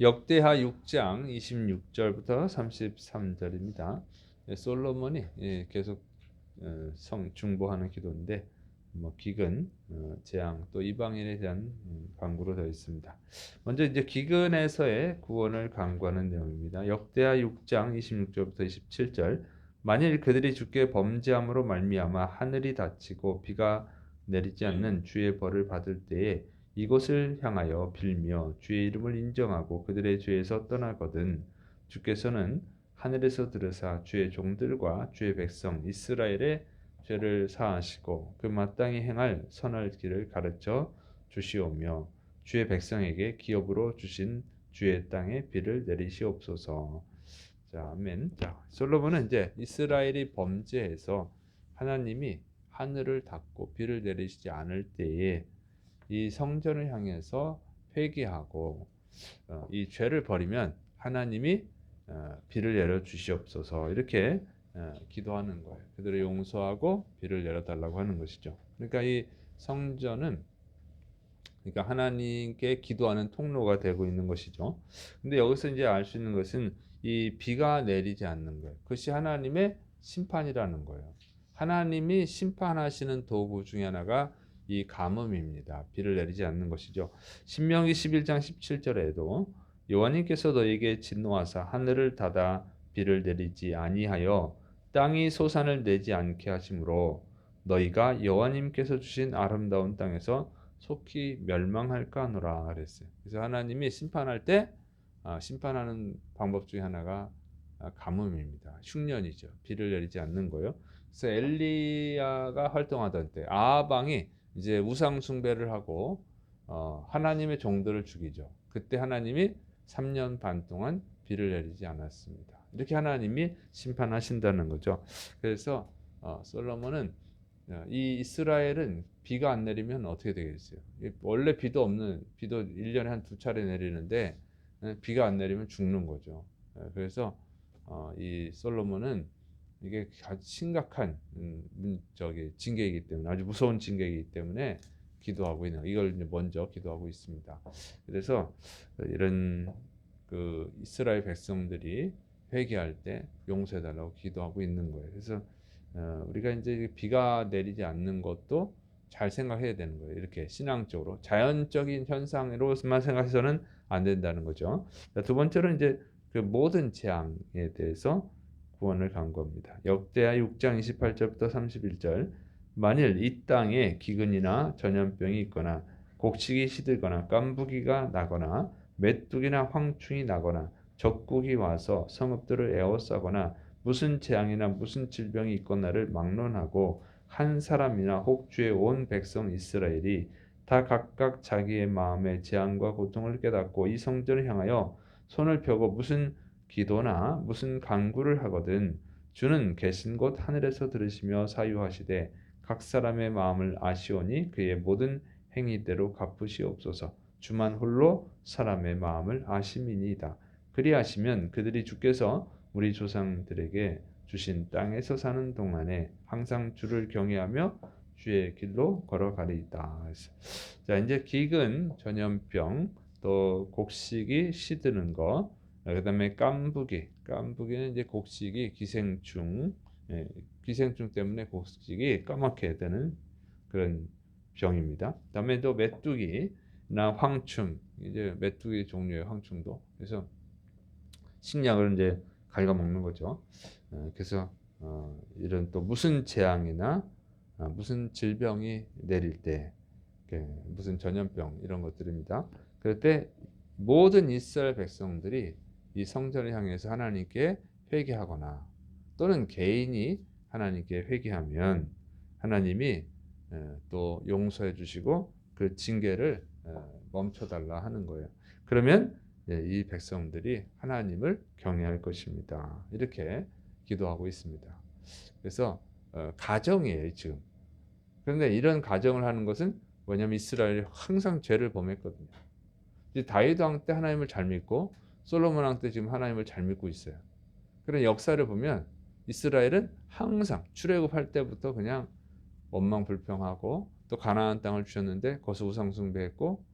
역대하 6장 26절부터 33절입니다. 예, 솔로몬이 예, 계속 어, 성 중보하는 기도인데 뭐 기근, 어, 재앙 또 이방인에 대한 음, 강구로 되어 있습니다. 먼저 이제 기근에서의 구원을 강구하는 내용입니다. 역대하 6장 26절부터 27절 만일 그들이 주께 범죄함으로 말미암아 하늘이 닫히고 비가 내리지 않는 주의 벌을 받을 때에 이곳을 향하여 빌며 주의 이름을 인정하고 그들의 죄에서 떠나거든 주께서는 하늘에서 들으사 주의 종들과 주의 백성 이스라엘의 죄를 사하시고 그 마땅히 행할 선할 길을 가르쳐 주시오며 주의 백성에게 기업으로 주신 주의 땅에 비를 내리시옵소서. 자, 아멘. 자, 솔로몬은 이제 이스라엘이 범죄해서 하나님이 하늘을 닫고 비를 내리시지 않을 때에 이 성전을 향해서 회개하고 어, 이 죄를 버리면 하나님이 어, 비를 내려 주시옵소서 이렇게 어, 기도하는 거예요. 그들을 용서하고 비를 내려달라고 하는 것이죠. 그러니까 이 성전은 그러니까 하나님께 기도하는 통로가 되고 있는 것이죠. 근데 여기서 이제 알 수 있는 것은 이 비가 내리지 않는 거예요. 그것이 하나님의 심판이라는 거예요. 하나님이 심판하시는 도구 중에 하나가 이 가뭄입니다. 비를 내리지 않는 것이죠. 신명기 11장 17절에도 여호와님께서 너에게 진노하사 하늘을 닫아 비를 내리지 아니하여 땅이 소산을 내지 않게 하심으로 너희가 여호와님께서 주신 아름다운 땅에서 속히 멸망할까 하노라 그랬어요. 그래서 하나님이 심판할 때 아, 심판하는 방법 중에 하나가 아, 가뭄입니다. 흉년이죠. 비를 내리지 않는 거예요. 그래서 엘리야가 활동하던 때 아방이 이제 우상 숭배를 하고 어, 하나님의 종들을 죽이죠. 그때 하나님이 3년 반 동안 비를 내리지 않았습니다. 이렇게 하나님이 심판하신다는 거죠. 그래서 어, 솔로몬은 어, 이 이스라엘은 비가 안 내리면 어떻게 되겠어요? 원래 비도 없는 비도 1년에 한 두 차례 내리는데 어, 비가 안 내리면 죽는 거죠. 어, 그래서 어, 이 솔로몬은 이게 심각한 음, 저기 징계이기 때문에 아주 무서운 징계이기 때문에 기도하고 있는 이걸 먼저 기도하고 있습니다. 그래서 이런 그 이스라엘 백성들이 회개할 때 용서해 달라고 기도하고 있는 거예요. 그래서 어, 우리가 이제 비가 내리지 않는 것도 잘 생각해야 되는 거예요. 이렇게 신앙적으로 자연적인 현상으로만 생각해서는 안 된다는 거죠. 두 번째로 이제 그 모든 재앙에 대해서 구원을 간 겁니다. 역대하 6장 28절부터 31절 만일 이 땅에 기근이나 전염병이 있거나 곡식이 시들거나 깐부기가 나거나 메뚜기나 황충이 나거나 적국이 와서 성읍들을 에워싸거나 무슨 재앙이나 무슨 질병이 있거나를 막론하고 한 사람이나 혹 주의 온 백성 이스라엘이 다 각각 자기의 마음의 재앙과 고통을 깨닫고 이 성전을 향하여 손을 펴고 무슨 기도나 무슨 간구를 하거든 주는 계신 곳 하늘에서 들으시며 사유하시되 각 사람의 마음을 아시오니 그의 모든 행위대로 갚으시옵소서 주만 홀로 사람의 마음을 아심이니이다 그리하시면 그들이 주께서 우리 조상들에게 주신 땅에서 사는 동안에 항상 주를 경외하며 주의 길로 걸어가리이다. 자 이제 기근, 전염병, 또 곡식이 시드는 거, 그 다음에 깐부기, 깐부기는 이제 곡식이 기생충, 예, 기생충 때문에 곡식이 까맣게 되는 그런 병입니다. 그 다음에 또 메뚜기나 황충, 이제 메뚜기 종류의 황충도 그래서 식량을 이제 갉아먹는 거죠. 어, 그래서 어, 이런 또 무슨 재앙이나 어, 무슨 질병이 내릴 때 무슨 전염병 이런 것들입니다. 그럴 때 모든 이스라엘 백성들이 이 성전을 향해서 하나님께 회개하거나 또는 개인이 하나님께 회개하면 하나님이 또 용서해 주시고 그 징계를 멈춰달라 하는 거예요. 그러면 예, 이 백성들이 하나님을 경외할 것입니다. 이렇게 기도하고 있습니다. 그래서 어, 가정이에요 지금. 그런데 이런 가정을 하는 것은 뭐냐면 이스라엘이 항상 죄를 범했거든요. 다윗 왕 때 하나님을 잘 믿고 솔로몬 왕 때 지금 하나님을 잘 믿고 있어요. 그런 역사를 보면 이스라엘은 항상 출애굽할 때부터 그냥 원망 불평하고 또 가나안 땅을 주셨는데 거기서 우상 숭배했고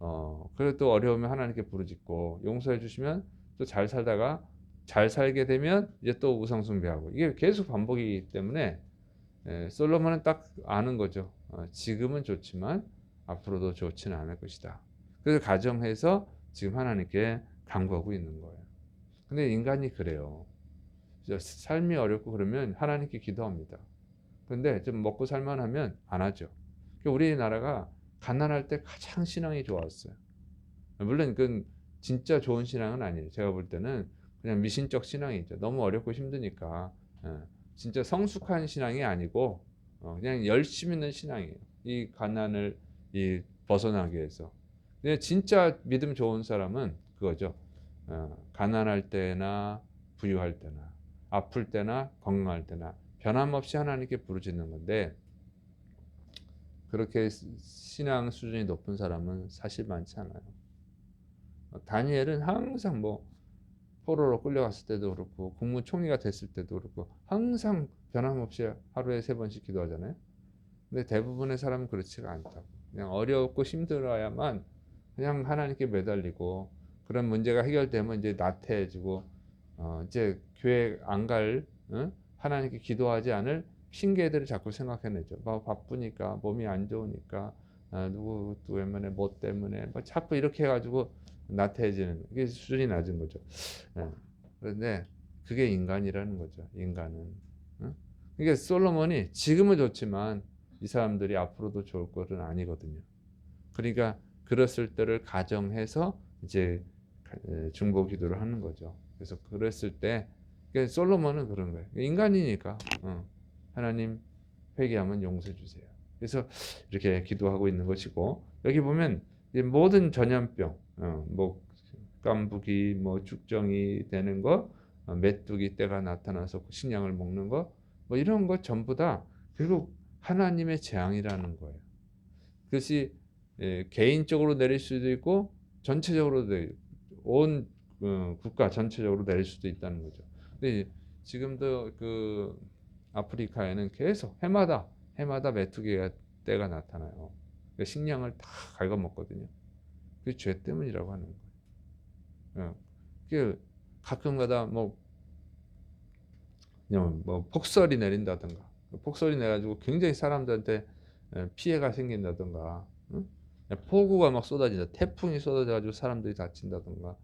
어, 그리고 또 어려우면 하나님께 부르짖고 용서해 주시면 또 잘 살다가 잘 살게 되면 이제 또 우상 숭배하고 이게 계속 반복이기 때문에 예, 솔로몬은 딱 아는 거죠. 어, 지금은 좋지만 앞으로도 좋지는 않을 것이다. 그래서 가정해서 지금 하나님께 간구하고 있는 거예요. 근데 인간이 그래요. 삶이 어렵고 그러면 하나님께 기도합니다. 근데 좀 먹고 살만하면 안 하죠. 그러니까 우리나라가 가난할 때 가장 신앙이 좋았어요. 물론 그건 진짜 좋은 신앙은 아니에요. 제가 볼 때는 그냥 미신적 신앙이죠. 너무 어렵고 힘드니까 예, 진짜 성숙한 신앙이 아니고 어, 그냥 열심히 있는 신앙이에요. 이 가난을 이 벗어나기 위해서. 근데 진짜 믿음 좋은 사람은 그거죠. 어, 가난할 때나 부유할 때나 아플 때나 건강할 때나 변함없이 하나님께 부르짖는 건데 그렇게 신앙 수준이 높은 사람은 사실 많지 않아요. 어, 다니엘은 항상 뭐 포로로 끌려갔을 때도 그렇고 국무총리가 됐을 때도 그렇고 항상 변함없이 하루에 세 번씩 기도하잖아요. 근데 대부분의 사람은 그렇지가 않다고. 그냥 어렵고 힘들어야만 그냥 하나님께 매달리고 그런 문제가 해결되면 이제 나태해지고 어 이제 교회 안갈 어? 하나님께 기도하지 않을 핑계들을 자꾸 생각해내죠. 뭐 바쁘니까 몸이 안 좋으니까 아, 누구 또 웬만해 뭐 때문에 뭐 자꾸 이렇게 해가지고 나태해지는 이게 수준이 낮은 거죠. 예. 그런데 그게 인간이라는 거죠. 인간은. 어? 그러니까 솔로몬이 지금은 좋지만 이 사람들이 앞으로도 좋을 것은 아니거든요. 그러니까 그랬을 때를 가정해서 이제 중보 기도를 하는 거죠. 그래서 그랬을 때 그러니까 솔로몬은 그런 거예요. 인간이니까 어. 하나님 회개하면 용서해 주세요. 그래서 이렇게 기도하고 있는 것이고 여기 보면 모든 전염병, 어, 뭐 깐부기, 뭐 축정이 되는 거, 어, 메뚜기 때가 나타나서 식량을 먹는 거, 뭐 이런 거 전부 다 결국 하나님의 재앙이라는 거예요. 그것이 예, 개인적으로 내릴 수도 있고 전체적으로 온 어, 국가 전체적으로 내릴 수도 있다는 거죠. 근데 지금도 그 아프리카에는 계속 해마다 해마다 메뚜기가 때가 나타나요. 그 식량을 다 갉아먹거든요. 그죄 때문이라고 하는 거예요. 그 가끔가다 뭐 그냥 뭐 폭설이 내린다든가 폭설이 내가지고 굉장히 사람들한테 피해가 생긴다든가 폭우가 막 쏟아진다 태풍이 쏟아져가지고 사람들이 다친다든가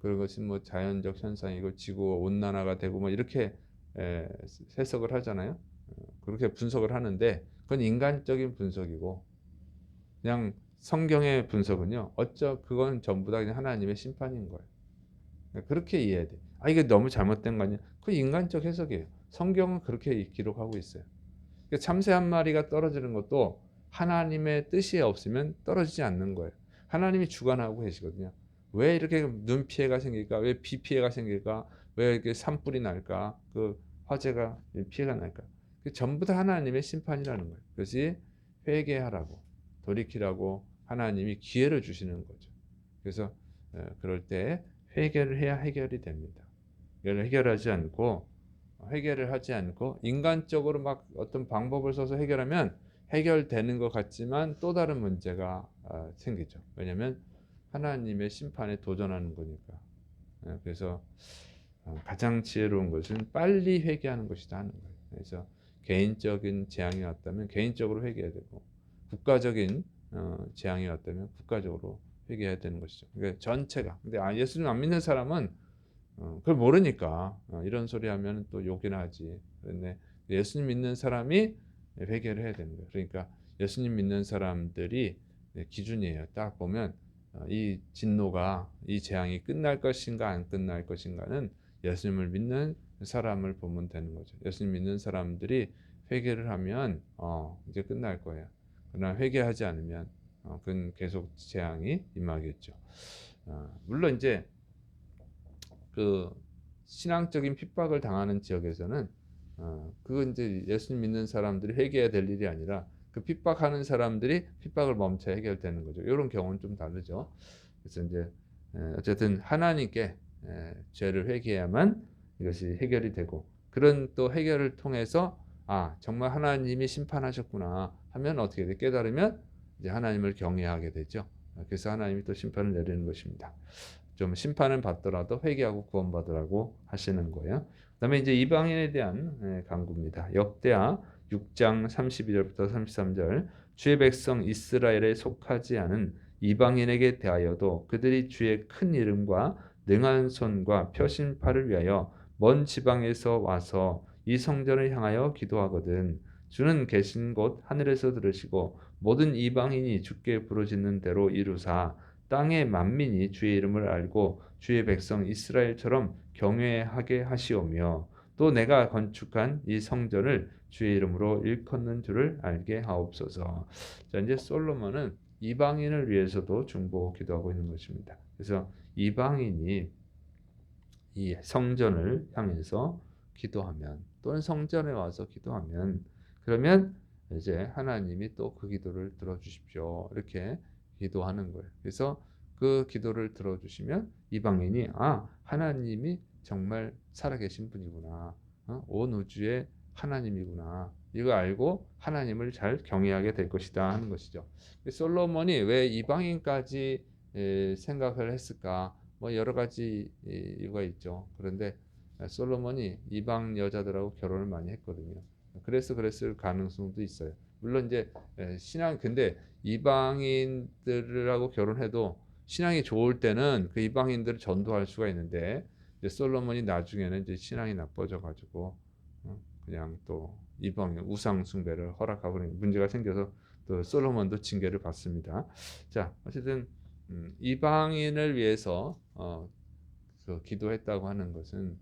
그런 것이 뭐 자연적 현상이고 지구 온난화가 되고 뭐 이렇게 에, 해석을 하잖아요. 어, 그렇게 분석을 하는데 그건 인간적인 분석이고 그냥 성경의 분석은요. 어쩌 그건 전부 다 그냥 하나님의 심판인 거예요. 그렇게 이해해야 돼. 아 이게 너무 잘못된 거 아니야? 그 인간적 해석이에요. 성경은 그렇게 기록하고 있어요. 그러니까 참새 한 마리가 떨어지는 것도 하나님의 뜻이 없으면 떨어지지 않는 거예요. 하나님이 주관하고 계시거든요. 왜 이렇게 눈 피해가 생길까? 왜 비 피해가 생길까? 왜 이렇게 산불이 날까? 그 화재가 피해가 날까? 그 전부 다 하나님의 심판이라는 거예요. 그것이 회개하라고 돌이키라고 하나님이 기회를 주시는 거죠. 그래서 어, 그럴 때 회개를 해야 해결이 됩니다. 이걸 해결하지 않고 해결을 하지 않고 인간적으로 막 어떤 방법을 써서 해결하면 해결되는 것 같지만 또 다른 문제가 어, 생기죠. 왜냐하면 하나님의 심판에 도전하는 거니까. 예, 그래서 어, 가장 지혜로운 것은 빨리 회개하는 것이다 하는 거예요. 그래서 개인적인 재앙이 왔다면 개인적으로 회개해야 되고 국가적인 어, 재앙이 왔다면 국가적으로 회개해야 되는 것이죠. 그러니까 전체가. 근데 아, 예수님 안 믿는 사람은 어, 그걸 모르니까 이런 소리 하면 또 욕이나 하지. 그런데 예수님 믿는 사람이 회개를 해야 되는 거예요. 그러니까 예수님 믿는 사람들이 기준이에요. 딱 보면 이 진노가 이 재앙이 끝날 것인가 안 끝날 것인가는 예수님을 믿는 사람을 보면 되는 거죠. 예수님 믿는 사람들이 회개를 하면 어, 이제 끝날 거예요. 그러나 회개하지 않으면 어, 그건 계속 재앙이 임하겠죠. 어, 물론 이제 그 신앙적인 핍박을 당하는 지역에서는 어, 그건 이제 예수님 믿는 사람들이 회개해야 될 일이 아니라 그 핍박하는 사람들이 핍박을 멈춰 해결되는 거죠. 이런 경우는 좀 다르죠. 그래서 이제 어쨌든 하나님께 죄를 회개해야만 이것이 해결이 되고 그런 또 해결을 통해서 아 정말 하나님이 심판하셨구나 하면 어떻게 돼 깨달으면 이제 하나님을 경외하게 되죠. 그래서 하나님이 또 심판을 내리는 것입니다. 좀 심판을 받더라도 회개하고 구원받으라고 하시는 거예요. 그다음에 이제 이방인에 대한 예, 강구입니다. 역대하 6장 32절부터 33절. 주의 백성 이스라엘에 속하지 않은 이방인에게 대하여도 그들이 주의 큰 이름과 능한 손과 펴신 팔을 위하여 먼 지방에서 와서 이 성전을 향하여 기도하거든. 주는 계신 곳 하늘에서 들으시고 모든 이방인이 주께 부르짖는 대로 이루사 땅의 만민이 주의 이름을 알고 주의 백성 이스라엘처럼 경외하게 하시오며 또 내가 건축한 이 성전을 주의 이름으로 일컫는 줄을 알게 하옵소서. 자 이제 솔로몬은 이방인을 위해서도 중보 기도하고 있는 것입니다. 그래서 이방인이 이 성전을 향해서 기도하면 또는 성전에 와서 기도하면 그러면 이제 하나님이 또 그 기도를 들어 주십시오. 이렇게 기도하는 거예요. 그래서 그 기도를 들어주시면 이방인이 아 하나님이 정말 살아계신 분이구나. 어? 온 우주의 하나님이구나. 이거 알고 하나님을 잘 경외하게 될 것이다 하는 것이죠. 솔로몬이 왜 이방인까지 에, 생각을 했을까? 뭐 여러 가지 이유가 있죠. 그런데 솔로몬이 이방 여자들하고 결혼을 많이 했거든요. 그래서 그랬을 가능성도 있어요. 물론 이제 신앙 근데 이방인들하고 결혼해도 신앙이 좋을 때는 그 이방인들을 전도할 수가 있는데 이제 솔로몬이 나중에는 이제 신앙이 나빠져 가지고 어, 그냥 또 이방 우상 숭배를 허락하고 문제가 생겨서 또 솔로몬도 징계를 받습니다. 자 어쨌든 음, 이방인을 위해서 어, 그 기도했다고 하는 것은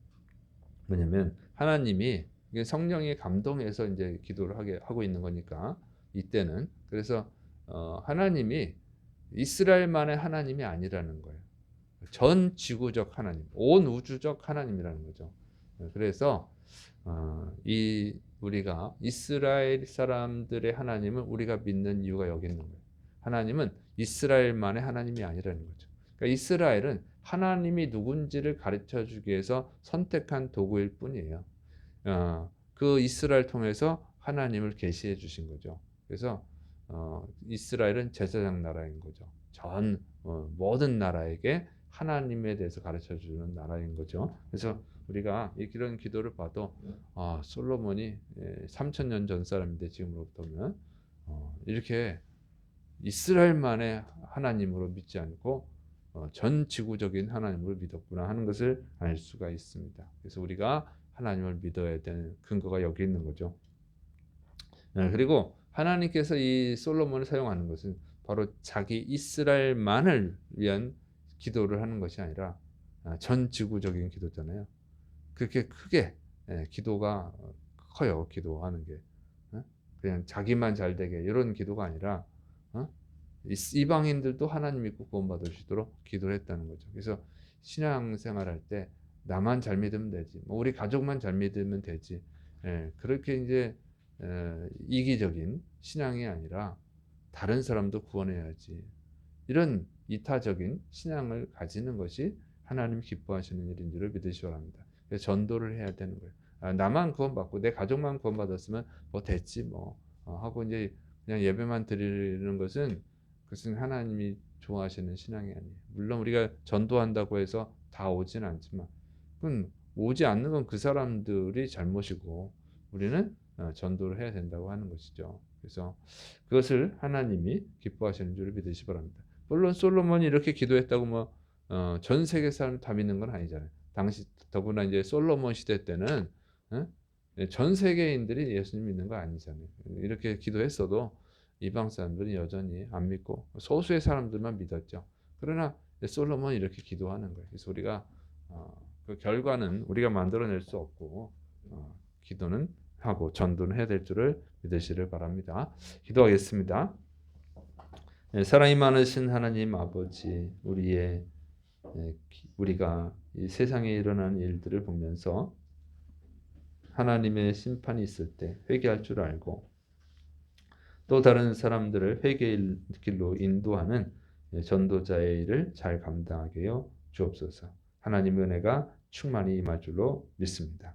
뭐냐면 하나님이 성령의 감동해서 이제 기도를 하게 하고 있는 거니까 이때는 그래서 어, 하나님이 이스라엘만의 하나님이 아니라는 거예요. 전 지구적 하나님, 온 우주적 하나님이라는 거죠. 그래서 어, 이 우리가 이스라엘 사람들의 하나님을 우리가 믿는 이유가 여기 있는 거예요. 하나님은 이스라엘만의 하나님이 아니라는 거죠. 그러니까 이스라엘은 하나님이 누군지를 가르쳐 주기 위해서 선택한 도구일 뿐이에요. 어, 그 이스라엘 통해서 하나님을 계시해 주신 거죠. 그래서 어, 이스라엘은 제사장 나라인 거죠. 전 어, 모든 나라에게 하나님에 대해서 가르쳐 주는 나라인 거죠. 그래서 우리가 이런 기도를 봐도 아, 솔로몬이 3천 예, 년전 사람인데 지금으로부터면 어, 이렇게 이스라엘만의 하나님으로 믿지 않고 어, 전 지구적인 하나님을 믿었구나 하는 것을 알 수가 있습니다. 그래서 우리가 하나님을 믿어야 되는 근거가 여기 있는 거죠. 네, 그리고 하나님께서 이 솔로몬을 사용하는 것은 바로 자기 이스라엘만을 위한 기도를 하는 것이 아니라 아, 전 지구적인 기도잖아요. 그렇게 크게 예, 기도가 커요. 기도하는 게 어? 그냥 자기만 잘 되게 이런 기도가 아니라 어? 이방인들도 하나님 믿고 구원받으시도록 기도를 했다는 거죠. 그래서 신앙생활할 때 나만 잘 믿으면 되지, 뭐 우리 가족만 잘 믿으면 되지. 예, 그렇게 이제 에, 이기적인 신앙이 아니라 다른 사람도 구원해야지. 이런 이타적인 신앙을 가지는 것이 하나님 기뻐하시는 일인 줄을 믿으시기 바랍니다. 그래서 전도를 해야 되는 거예요. 아, 나만 구원받고 내 가족만 구원받았으면 뭐 됐지 뭐 어, 하고 이제 그냥 예배만 드리는 것은 그것은 하나님이 좋아하시는 신앙이 아니에요. 물론 우리가 전도한다고 해서 다 오진 않지만 그건 오지 않는 건 그 사람들이 잘못이고 우리는 어, 전도를 해야 된다고 하는 것이죠. 그래서 그것을 하나님이 기뻐하시는 줄을 믿으시 바랍니다. 물론 솔로몬이 이렇게 기도했다고 뭐전 어, 세계 사람 다 믿는 건 아니잖아요. 당시 더구나 이제 솔로몬 시대 때는 어? 전 세계인들이 예수님 믿는 거 아니잖아요. 이렇게 기도했어도 이방 사람들은 여전히 안 믿고 소수의 사람들만 믿었죠. 그러나 솔로몬이 이렇게 기도하는 거예요. 그래서 우리가 어, 그 결과는 우리가 만들어낼 수 없고 어, 기도는 하고 전도는 해야 될 줄을 믿으시를 바랍니다. 기도하겠습니다. 네, 사랑이 많으신 하나님 아버지 우리의 네, 우리가 이 세상에 일어나는 일들을 보면서 하나님의 심판이 있을 때 회개할 줄 알고 또 다른 사람들을 회개의 길로 인도하는 전도자의 일을 잘 감당하게 하 주옵소서. 하나님의 은혜가 충만히 임할 줄로 믿습니다.